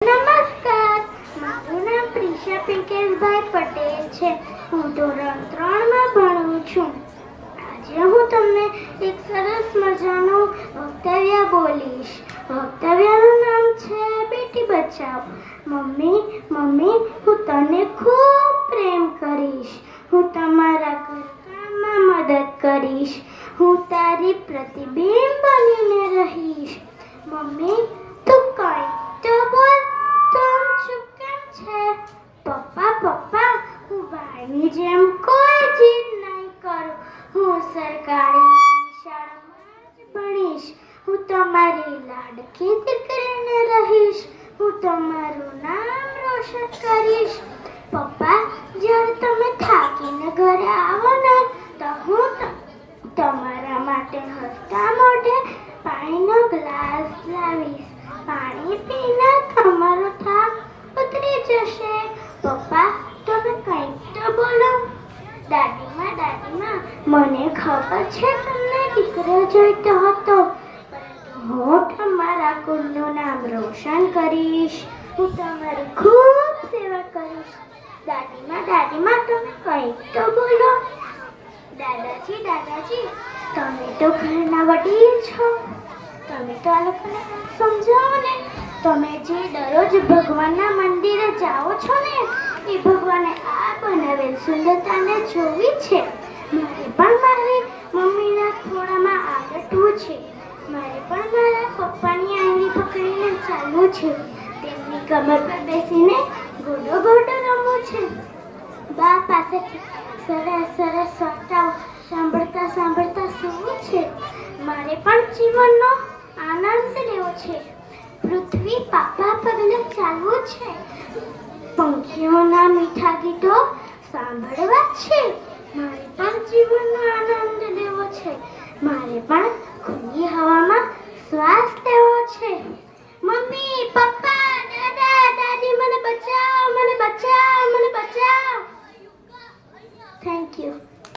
નમસ્કાર. મારું નામ પ્રિશા પિંકેશભાઈ પટેલ છે. હું ધોરણ ત્રણમાં ભણું છું. આજે હું તમને એક સરસ મજાનું વક્તવ્ય બોલીશ. વક્તવ્યનું નામ છે, બેટી બચાવ. મમ્મી મમ્મી, હું તને ખૂબ પ્રેમ કરીશ. હું તમારા ઘરકામમાં મદદ કરીશ. હું તારી પ્રતિબિંબ બનીને હું જેમ કોઈ જીદ નહીં કરું. હું સરકારી શાળામાં જ ભણીશ. હું તમારી લાડકી દીકરીને રહીશ. હું તમારું નામ રોશન કરીશ. પપ્પા, જ્યારે તમે થાકીને ઘરે આવો ને, તો હું તમારા માટે હસતા મોઢે પાણીનો ગ્લાસ લાવીશ પાણી પીને તમારો થાક ઉતરી જશે પપ્પા તમે કંઈક તો બોલો મને ખબર છે તમને દીકરો જોઈતો હતો. હું તમારા કુલનું નામ રોશન કરીશ. હું તમારી ખૂબ સેવા કરીશ. દાદીમાં દાદીમાં તમે કંઈક તો બોલો. દાદાજી દાદાજી, તમે તો ઘરના વડીલ છો. તમે તો આ લોકોને સમજાવો ને. તમે જે દરરોજ ભગવાનના મંદિરે જાઓ છો ને, એ સુંદરતાને જોવી છે. મારે પણ મારી મમ્મીના ખોળામાં આડટવું છે. મારે પણ મારા પપ્પાની આંગળી પકડીને ચાલવું છે. તેમની કમર પર બેસીને ગોડો ગોડો રમવું છે. બા પાસેથી સરસ સરસ વાર્તાઓ સાંભળતા સાંભળતા સૂવું છે. મારે પણ જીવનનો આનંદ લેવો છે. પૃથ્વી પાપા પગલે ચાલવું છે. પંખીઓના મીઠા ગીતો સાંભળવા છે. મારે પણ જીવનનો આનંદ લેવો છે. મારે પણ ખુલ્લી હવામાં શ્વાસ લેવો છે.